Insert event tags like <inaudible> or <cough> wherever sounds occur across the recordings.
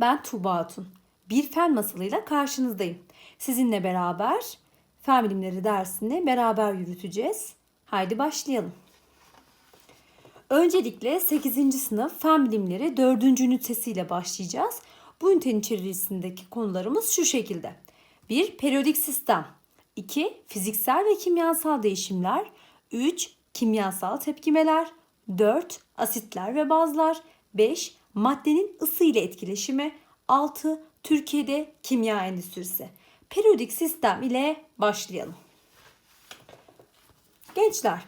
Ben Tuğba Atun. Bir fen masalıyla karşınızdayım. Sizinle beraber fen bilimleri dersini beraber yürüteceğiz. Haydi başlayalım. Öncelikle 8. sınıf fen bilimleri 4. ünitesiyle başlayacağız. Bu ünitenin içerisindeki konularımız şu şekilde. 1. Periyodik sistem. 2. Fiziksel ve kimyasal değişimler. 3. Kimyasal tepkimeler. 4. Asitler ve bazlar. 5. Maddenin ısı ile etkileşimi. 6. Türkiye'de kimya endüstrisi. Periyodik sistem ile başlayalım. Gençler,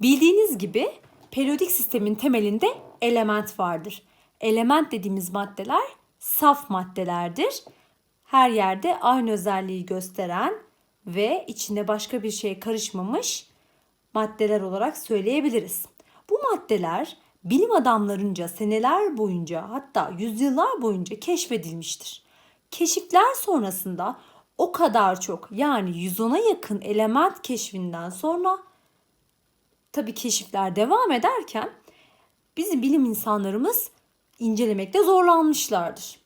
bildiğiniz gibi periyodik sistemin temelinde element vardır. Element dediğimiz maddeler saf maddelerdir. Her yerde aynı özelliği gösteren ve içine başka bir şey karışmamış maddeler olarak söyleyebiliriz. Bu maddeler bilim adamlarınca seneler boyunca hatta yüzyıllar boyunca keşfedilmiştir. Keşifler sonrasında o kadar çok yani 110'a yakın element keşfinden sonra tabii keşifler devam ederken bizim bilim insanlarımız incelemekte zorlanmışlardır.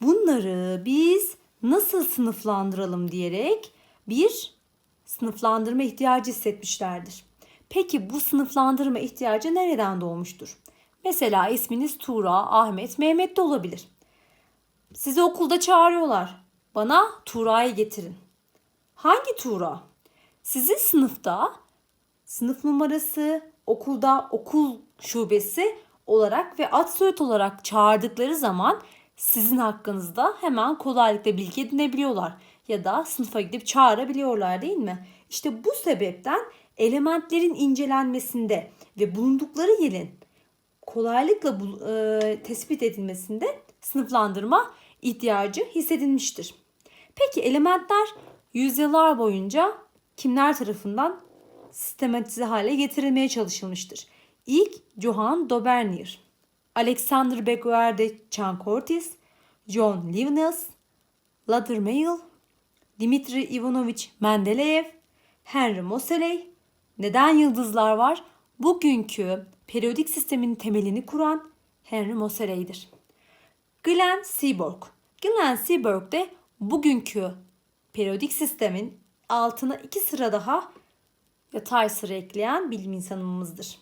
Bunları biz nasıl sınıflandıralım diyerek bir sınıflandırma ihtiyacı hissetmişlerdir. Peki bu sınıflandırma ihtiyacı nereden doğmuştur? Mesela isminiz Tuğra, Ahmet, Mehmet de olabilir. Sizi okulda çağırıyorlar. Bana Tuğra'yı getirin. Hangi Tuğra? Sizi sınıfta sınıf numarası, okulda okul şubesi olarak ve ad soyad olarak çağırdıkları zaman sizin hakkınızda hemen kolaylıkla bilgi edinebiliyorlar ya da sınıfa gidip çağırabiliyorlar değil mi? İşte bu sebepten elementlerin incelenmesinde ve bulundukları yerin kolaylıkla bu, e, tespit edilmesinde sınıflandırma ihtiyacı hissedilmiştir. Peki elementler yüzyıllar boyunca kimler tarafından sistematize hale getirilmeye çalışılmıştır? İlk Johann Dobernier, Alexander Beguer de Chancortis, John Linnaeus, Ladermeil, Dimitri Ivanovich Mendeleev, Henry Moseley. Neden yıldızlar var? Bugünkü periyodik sistemin temelini kuran Henry Moseley'dir. Glenn Seaborg. Glenn Seaborg de bugünkü periyodik sistemin altına iki sıra daha yatay sıra ekleyen bilim insanımızdır.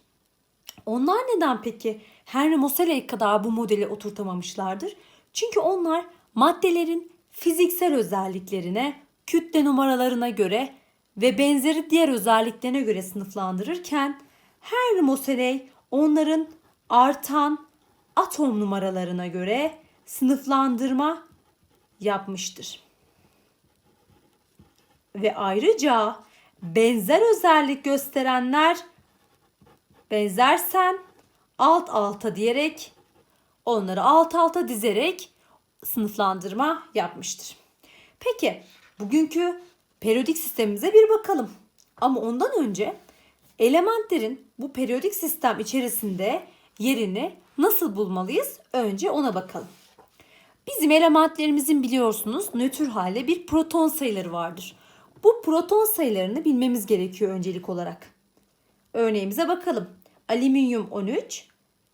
Onlar neden peki Henry Moseley kadar bu modeli oturtamamışlardır? Çünkü onlar maddelerin fiziksel özelliklerine, kütle numaralarına göre ve benzeri diğer özelliklerine göre sınıflandırırken Henry Moseley onların artan atom numaralarına göre sınıflandırma yapmıştır. Ve ayrıca benzer özellik gösterenler benzersen alt alta diyerek onları alt alta dizerek sınıflandırma yapmıştır. Peki bugünkü periyodik sistemimize bir bakalım. Ama ondan önce elementlerin bu periyodik sistem içerisinde yerini nasıl bulmalıyız? Önce ona bakalım. Bizim elementlerimizin biliyorsunuz nötr halde bir proton sayıları vardır. Bu proton sayılarını bilmemiz gerekiyor öncelik olarak. Örneğimize bakalım. Alüminyum 13,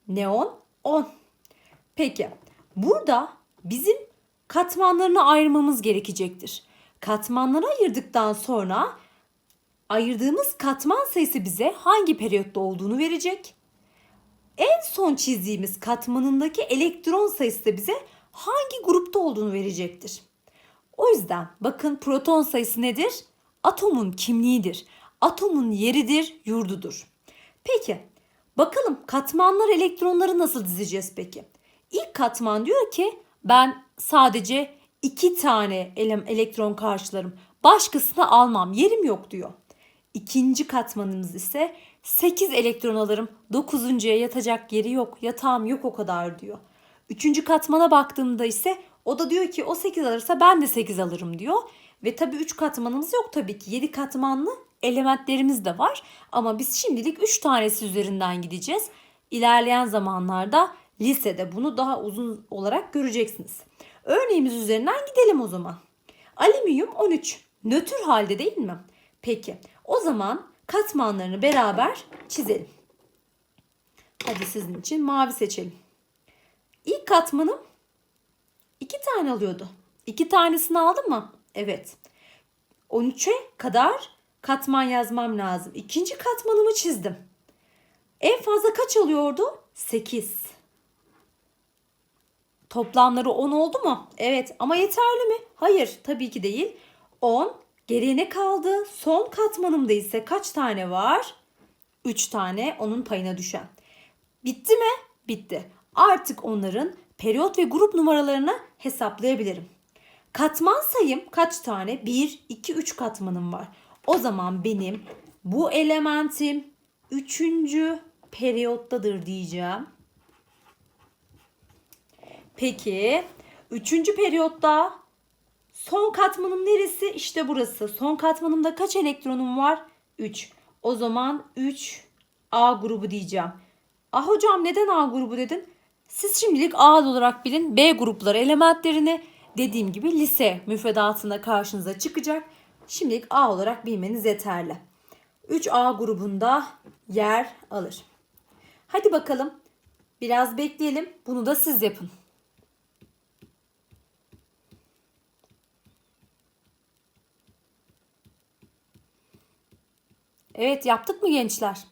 neon 10. Peki burada bizim katmanlarını ayırmamız gerekecektir. Katmanları ayırdıktan sonra ayırdığımız katman sayısı bize hangi periyotta olduğunu verecek. En son çizdiğimiz katmanındaki elektron sayısı da bize hangi grupta olduğunu verecektir. O yüzden bakın proton sayısı nedir? Atomun kimliğidir. Atomun yeridir, yurdudur. Peki bakalım katmanlar elektronları nasıl dizeceğiz peki? İlk katman diyor ki ben sadece iki tane elektron karşılarım. Başkasını almam. Yerim yok diyor. İkinci katmanımız ise 8 elektron alırım. Dokuzuncuya yatacak yeri yok. Yatağım yok o kadar diyor. Üçüncü katmana baktığımda ise o da diyor ki o 8 alırsa ben de 8 alırım diyor. Ve tabii 3 katmanımız yok tabii ki. 7 katmanlı elementlerimiz de var. Ama biz şimdilik 3 tanesi üzerinden gideceğiz. İlerleyen zamanlarda lisede bunu daha uzun olarak göreceksiniz. Örneğimiz üzerinden gidelim o zaman. Alüminyum 13. Nötr halde değil mi? Peki o zaman katmanlarını beraber çizelim. Hadi sizin için mavi seçelim. İlk katmanım 2 tane alıyordu. 2 tanesini aldı mı? Evet. 13'e kadar katman yazmam lazım. İkinci katmanımı çizdim. En fazla kaç alıyordu? 8. Toplamları 10 oldu mu? Evet ama yeterli mi? Hayır tabii ki değil. 10. Geriye ne kaldı? Son katmanımda ise kaç tane var? 3 tane onun payına düşen. Bitti mi? Bitti. Artık onların periyot ve grup numaralarını hesaplayabilirim. Katman sayım kaç tane? 1, 2, 3 katmanım var. O zaman benim bu elementim 3. periyottadır diyeceğim. Peki 3. periyotta son katmanım neresi? İşte burası. Son katmanımda kaç elektronum var? 3. O zaman 3 A grubu diyeceğim. Ah hocam neden A grubu dedin? Siz şimdilik A olarak bilin. B grupları elementlerini dediğim gibi lise müfredatında karşınıza çıkacak. Şimdilik A olarak bilmeniz yeterli. 3A grubunda yer alır. Hadi bakalım. Biraz bekleyelim. Bunu da siz yapın. Evet yaptık mı gençler?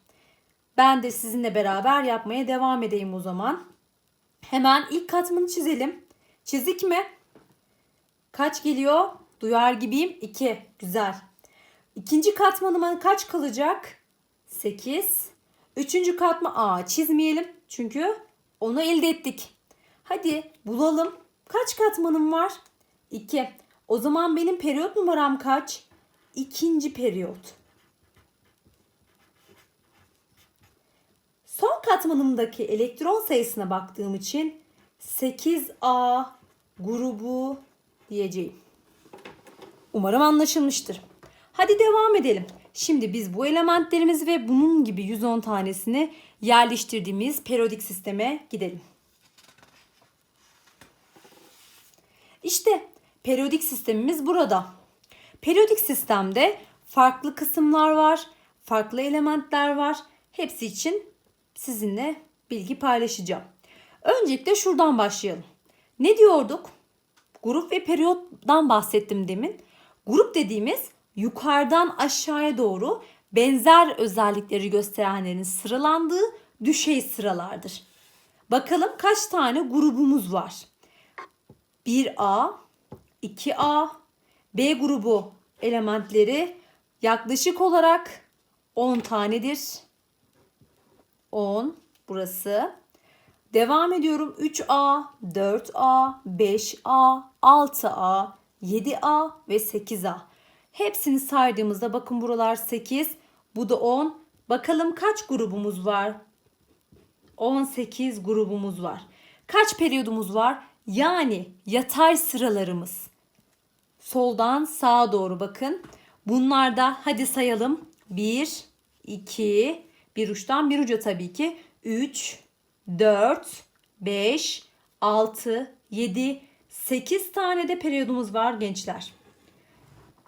Ben de sizinle beraber yapmaya devam edeyim o zaman. Hemen ilk katmanı çizelim. Çizdik mi? Kaç geliyor? Duyar gibiyim. 2. Güzel. İkinci katmanıma kaç kalacak? 8. Üçüncü katma Aa çizmeyelim. Çünkü onu elde ettik. Hadi bulalım. Kaç katmanım var? 2. O zaman benim periyot numaram kaç? İkinci periyot. Son katmanımdaki elektron sayısına baktığım için 8A grubu diyeceğim. Umarım anlaşılmıştır. Hadi devam edelim. Şimdi biz bu elementlerimiz ve bunun gibi 110 tanesini yerleştirdiğimiz periyodik sisteme gidelim. İşte periyodik sistemimiz burada. Periyodik sistemde farklı kısımlar var, farklı elementler var. Hepsi için sizinle bilgi paylaşacağım. Öncelikle şuradan başlayalım. Ne diyorduk? Grup ve periyottan bahsettim demin. Grup dediğimiz yukarıdan aşağıya doğru benzer özellikleri gösterenlerin sıralandığı düşey sıralardır. Bakalım kaç tane grubumuz var? 1A, 2A, B grubu elementleri yaklaşık olarak 10 tanedir. 10 burası. Devam ediyorum 3A, 4A, 5A, 6A, 7A ve 8A. Hepsini saydığımızda bakın buralar 8, bu da 10. Bakalım kaç grubumuz var? 18 grubumuz var. Kaç periyodumuz var? Yani yatay sıralarımız. Soldan sağa doğru bakın. Bunlarda hadi sayalım. 1, 2, bir uçtan bir uca tabii ki. 3, 4, 5, 6, 7, 8 tane de periyodumuz var gençler.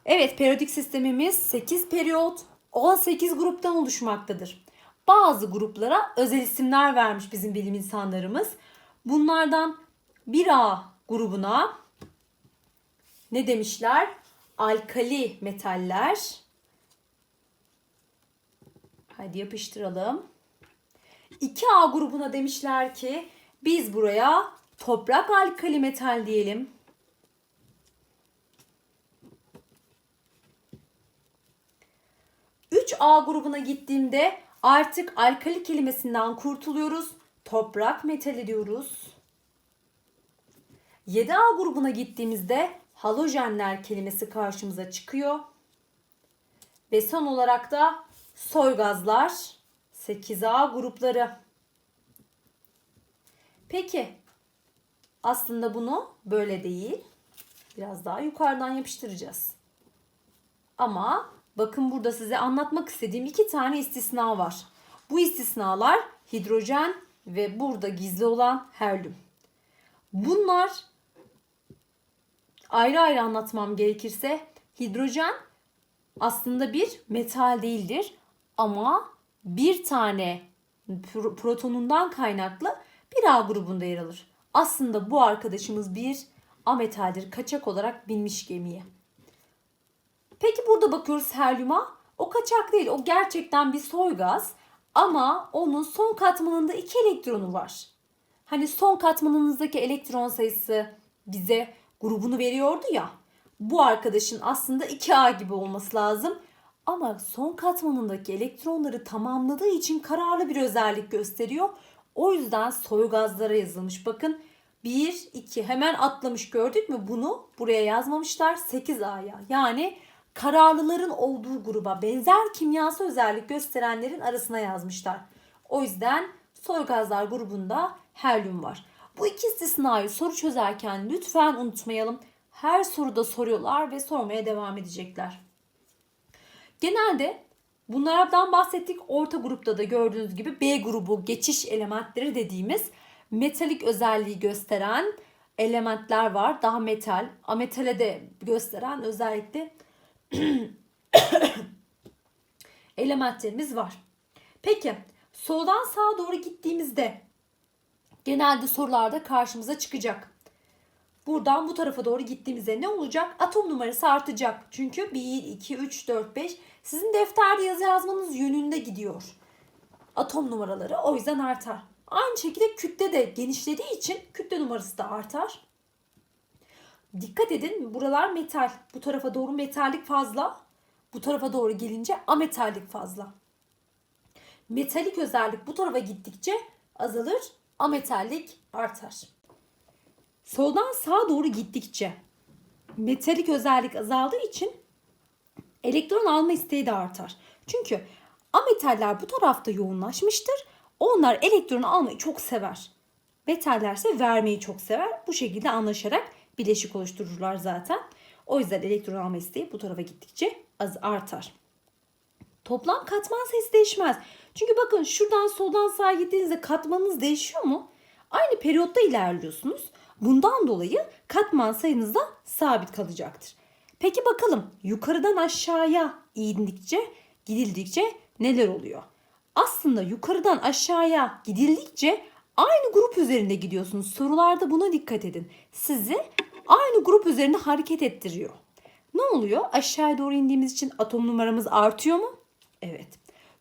Evet periyodik sistemimiz 8 periyot 18 gruptan oluşmaktadır. Bazı gruplara özel isimler vermiş bizim bilim insanlarımız. Bunlardan 1A grubuna ne demişler? Alkali metaller. Hadi yapıştıralım. 2A grubuna demişler ki biz buraya toprak alkali metal diyelim. Üç A grubuna gittiğimde artık alkali kelimesinden kurtuluyoruz. Toprak metali diyoruz. 7A grubuna gittiğimizde halojenler kelimesi karşımıza çıkıyor. Ve son olarak da soy gazlar 8A grupları. Peki aslında bunu böyle değil. Biraz daha yukarıdan yapıştıracağız. Ama bakın burada size anlatmak istediğim iki tane istisna var. Bu istisnalar hidrojen ve burada gizli olan helyum. Bunlar ayrı ayrı anlatmam gerekirse hidrojen aslında bir metal değildir ama bir tane protonundan kaynaklı bir A grubunda yer alır. Aslında bu arkadaşımız bir ametaldir kaçak olarak binmiş gemiye. Peki burada bakıyoruz helyuma. O kaçak değil. O gerçekten bir soy gaz. Ama onun son katmanında iki elektronu var. Hani son katmanınızdaki elektron sayısı bize grubunu veriyordu ya. Bu arkadaşın aslında 2A gibi olması lazım. Ama son katmanındaki elektronları tamamladığı için kararlı bir özellik gösteriyor. O yüzden soy gazlara yazılmış. Bakın 1, 2 hemen atlamış gördük mü? Bunu buraya yazmamışlar 8A'ya. Yani kararlıların olduğu gruba benzer kimyasal özellik gösterenlerin arasına yazmışlar. O yüzden soy gazlar grubunda helyum var. Bu iki istisnayı soru çözerken lütfen unutmayalım. Her soruda soruyorlar ve sormaya devam edecekler. Genelde bunlardan bahsettik. Orta grupta da gördüğünüz gibi B grubu geçiş elementleri dediğimiz metalik özelliği gösteren elementler var. Daha metal, ametale de gösteren özellikle <coughs> elementlerimiz var. Peki soldan sağa doğru gittiğimizde genelde sorularda karşımıza çıkacak. Buradan bu tarafa doğru gittiğimizde ne olacak? Atom numarası artacak. Çünkü 1, 2, 3, 4, 5 sizin defterde yazı yazmanız yönünde gidiyor. Atom numaraları o yüzden artar. Aynı şekilde kütle de genişlediği için kütle numarası da artar. Dikkat edin buralar metal. Bu tarafa doğru metallik fazla. Bu tarafa doğru gelince ametallik fazla. Metalik özellik bu tarafa gittikçe azalır. Ametallik artar. Soldan sağa doğru gittikçe metalik özellik azaldığı için elektron alma isteği de artar. Çünkü ametaller bu tarafta yoğunlaşmıştır. Onlar elektron almayı çok sever. Metaller ise vermeyi çok sever. Bu şekilde anlaşarak bileşik oluştururlar zaten. O yüzden elektron alma isteği bu tarafa gittikçe az artar. Toplam katman sayısı değişmez. Çünkü bakın şuradan soldan sağa gittiğinizde katmanınız değişiyor mu? Aynı periyotta ilerliyorsunuz. Bundan dolayı katman sayınız da sabit kalacaktır. Peki bakalım yukarıdan aşağıya indikçe, gidildikçe neler oluyor? Aslında yukarıdan aşağıya gidildikçe aynı grup üzerinde gidiyorsunuz. Sorularda buna dikkat edin. Sizi aynı grup üzerinde hareket ettiriyor. Ne oluyor? Aşağıya doğru indiğimiz için atom numaramız artıyor mu? Evet.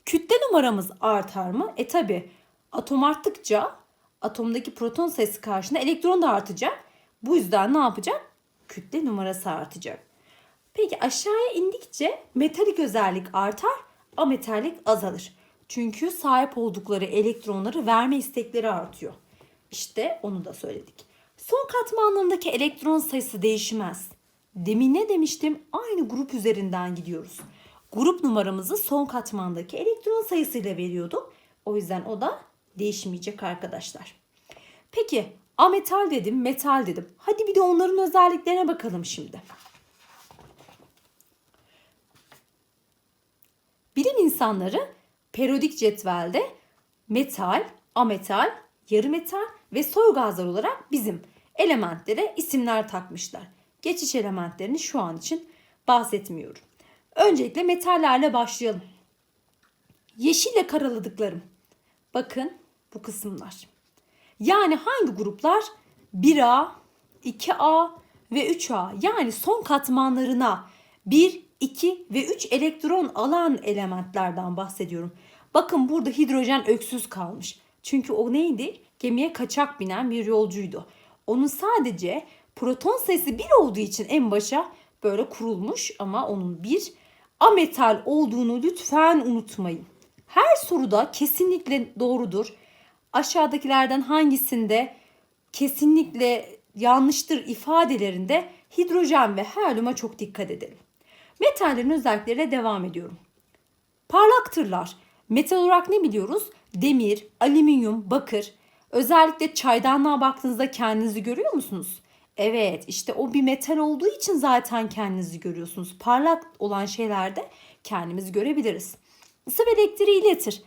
Kütle numaramız artar mı? E tabi atom arttıkça atomdaki proton sayısı karşısında elektron da artacak. Bu yüzden ne yapacak? Kütle numarası artacak. Peki aşağıya indikçe metalik özellik artar, ametallik azalır. Çünkü sahip oldukları elektronları verme istekleri artıyor. İşte onu da söyledik. Son katmanlarındaki elektron sayısı değişmez. Demin ne demiştim? Aynı grup üzerinden gidiyoruz. Grup numaramızı son katmandaki elektron sayısıyla veriyorduk. O yüzden o da değişmeyecek arkadaşlar. Peki ametal dedim, metal dedim. Hadi bir de onların özelliklerine bakalım şimdi. Bilim insanları periyodik cetvelde metal, ametal, yarı metal ve soy gazlar olarak bizim elementlere isimler takmışlar. Geçiş elementlerini şu an için bahsetmiyorum. Öncelikle metallerle başlayalım. Yeşille karaladıklarım. Bakın bu kısımlar. Yani hangi gruplar? 1A, 2A ve 3A yani son katmanlarına 1, 2 ve 3 elektron alan elementlerden bahsediyorum. Bakın burada hidrojen öksüz kalmış. Çünkü o neydi? Gemiye kaçak binen bir yolcuydu. Onun sadece proton sayısı 1 olduğu için en başa böyle kurulmuş ama onun bir ametal olduğunu lütfen unutmayın. Her soruda kesinlikle doğrudur. Aşağıdakilerden hangisinde kesinlikle yanlıştır ifadelerinde hidrojen ve helyuma çok dikkat edelim. Metallerin özellikleriyle devam ediyorum. Parlaktırlar. Metal olarak ne biliyoruz? Demir, alüminyum, bakır. Özellikle çaydanlığa baktığınızda kendinizi görüyor musunuz? Evet işte o bir metal olduğu için zaten kendinizi görüyorsunuz. Parlak olan şeylerde kendimizi görebiliriz. Isı ve elektriği iletir.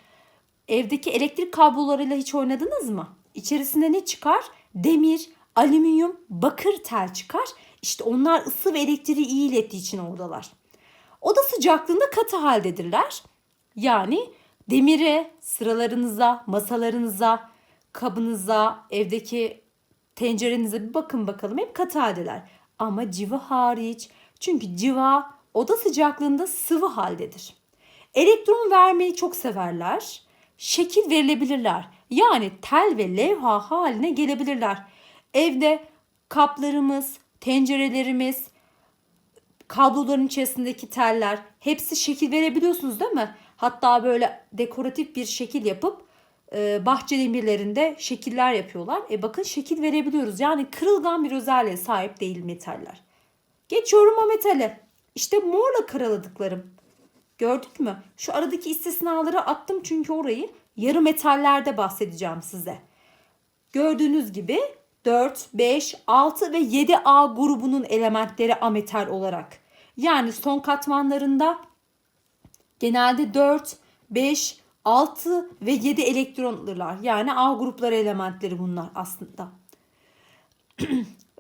Evdeki elektrik kablolarıyla hiç oynadınız mı? İçerisinde ne çıkar? Demir, alüminyum, bakır tel çıkar. İşte onlar ısı ve elektriği iyi ilettiği için oradalar. Oda sıcaklığında katı haldedirler. Yani demiri sıralarınıza, masalarınıza, kabınıza, evdeki tencerenize bir bakın bakalım hep katı haldeler. Ama civa hariç. Çünkü civa oda sıcaklığında sıvı haldedir. Elektron vermeyi çok severler. Şekil verilebilirler. Yani tel ve levha haline gelebilirler. Evde kaplarımız, tencerelerimiz, kabloların içerisindeki teller hepsi şekil verebiliyorsunuz değil mi? Hatta böyle dekoratif bir şekil yapıp e, bahçe demirlerinde şekiller yapıyorlar. E bakın şekil verebiliyoruz. Yani kırılgan bir özelliğe sahip değil metaller. Geçiyorum o metale. İşte morla karaladıklarım. Gördük mü? Şu aradaki istisnaları attım çünkü orayı yarı metallerde bahsedeceğim size. Gördüğünüz gibi 4, 5, 6 ve 7A grubunun elementleri ametal olarak. Yani son katmanlarında genelde 4, 5, 6 ve 7 elektronlular. Yani A grupları elementleri bunlar aslında. <clears throat>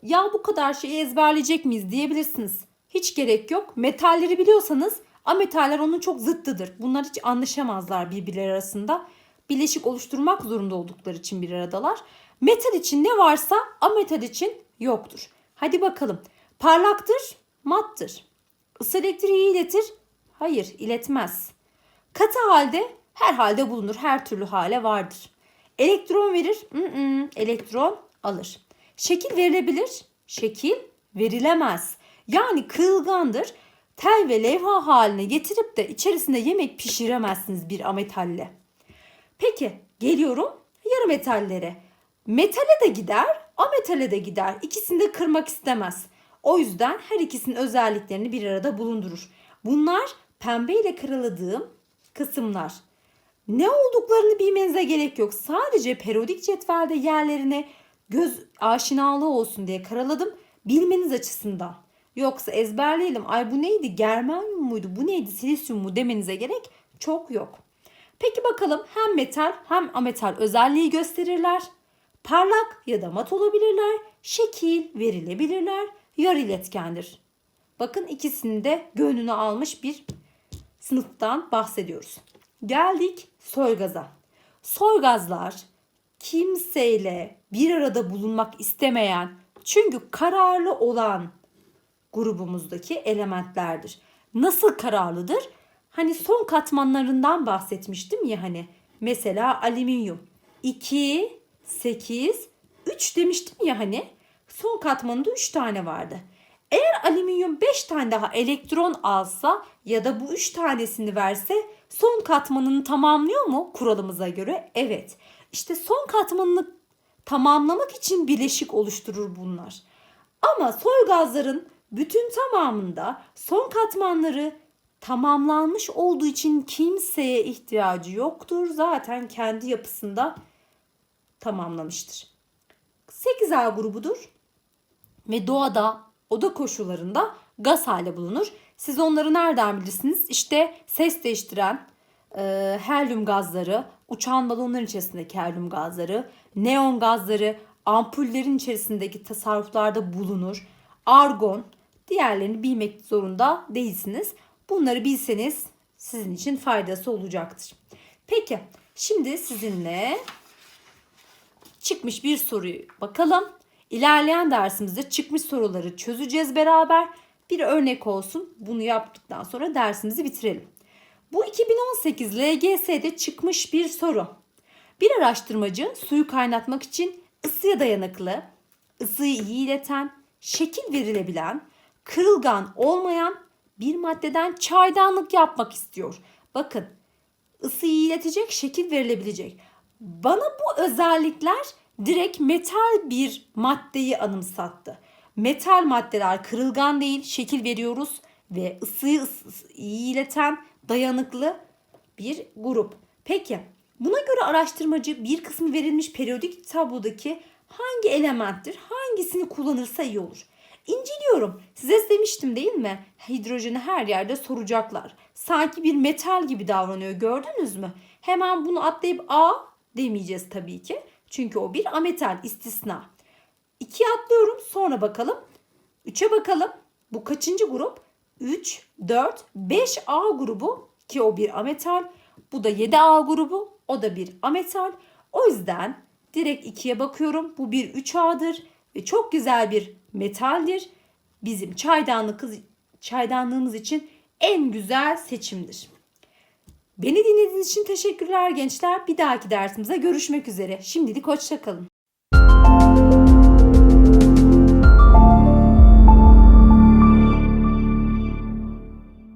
ya bu kadar şeyi ezberleyecek miyiz diyebilirsiniz. Hiç gerek yok. Metalleri biliyorsanız ametaller onun çok zıttıdır. Bunlar hiç anlaşamazlar birbirleri arasında. Bileşik oluşturmak zorunda oldukları için bir aradalar. Metal için ne varsa ametal için yoktur. Hadi bakalım. Parlaktır, mattır. Isı elektriği iletir. Hayır, iletmez. Katı halde her halde bulunur. Her türlü hale vardır. Elektron verir. Mm-mm, elektron alır. Şekil verilebilir. Şekil verilemez. Yani kırılgandır. Tel ve levha haline getirip de içerisinde yemek pişiremezsiniz bir ametalle. Peki geliyorum yarı metallere. Metale de gider, ametale de gider. İkisini de kırmak istemez. O yüzden her ikisinin özelliklerini bir arada bulundurur. Bunlar pembe ile karaladığım kısımlar. Ne olduklarını bilmenize gerek yok. Sadece periyodik cetvelde yerlerine göz aşinalığı olsun diye karaladım. Bilmeniz açısından. Yoksa ezberleyelim. Ay bu neydi? Germanyum muydu? Bu neydi? Silisyum mu demenize gerek çok yok. Peki bakalım hem metal hem ametal özelliği gösterirler. Parlak ya da mat olabilirler. Şekil verilebilirler. Yarı iletkendir. Bakın ikisini de gönlünü almış bir sınıftan bahsediyoruz. Geldik soygaza. Soygazlar kimseyle bir arada bulunmak istemeyen çünkü kararlı olan grubumuzdaki elementlerdir. Nasıl kararlıdır? Hani son katmanlarından bahsetmiştim ya hani. Mesela alüminyum 2, 8, 3 demiştim ya hani. Son katmanında 3 tane vardı. Eğer alüminyum 5 tane daha elektron alsa ya da bu 3 tanesini verse son katmanını tamamlıyor mu kuralımıza göre? Evet. İşte son katmanını tamamlamak için bileşik oluşturur bunlar. Ama soy gazların bütün tamamında son katmanları tamamlanmış olduğu için kimseye ihtiyacı yoktur. Zaten kendi yapısında tamamlamıştır. 8A grubudur ve doğada oda koşullarında gaz hale bulunur. Siz onları nereden bilirsiniz? İşte ses değiştiren e, helyum gazları, uçan balonların içerisindeki helyum gazları, neon gazları, ampullerin içerisindeki tasarruflarda bulunur. Argon, diğerlerini bilmek zorunda değilsiniz. Bunları bilseniz sizin için faydası olacaktır. Peki şimdi sizinle çıkmış bir soruyu bakalım. İlerleyen dersimizde çıkmış soruları çözeceğiz beraber. Bir örnek olsun. Bunu yaptıktan sonra dersimizi bitirelim. Bu 2018 LGS'de çıkmış bir soru. Bir araştırmacı suyu kaynatmak için ısıya dayanıklı, ısıyı iyi ileten, şekil verilebilen, kırılgan olmayan bir maddeden çaydanlık yapmak istiyor. Bakın ısıyı iletecek, şekil verilebilecek. Bana bu özellikler direkt metal bir maddeyi anımsattı. Metal maddeler kırılgan değil, şekil veriyoruz ve ısıyı ısı, iyi ileten dayanıklı bir grup. Peki buna göre araştırmacı bir kısmı verilmiş periyodik tablodaki hangi elementtir, hangisini kullanırsa iyi olur? İnceliyorum. Size demiştim değil mi? Hidrojeni her yerde soracaklar. Sanki bir metal gibi davranıyor gördünüz mü? Hemen bunu atlayıp A demeyeceğiz tabii ki. Çünkü o bir ametal istisna. 2'ye atlıyorum sonra bakalım. 3'e bakalım. Bu kaçıncı grup? 3, 4, 5A grubu ki o bir ametal. Bu da 7A grubu. O da bir ametal. O yüzden Direkt 2'ye bakıyorum. Bu bir 3A'dır ve çok güzel bir metaldir. Bizim çaydanlık çaydanlığımız için en güzel seçimdir. Beni dinlediğiniz için teşekkürler gençler. Bir dahaki dersimize görüşmek üzere. Şimdilik hoşçakalın.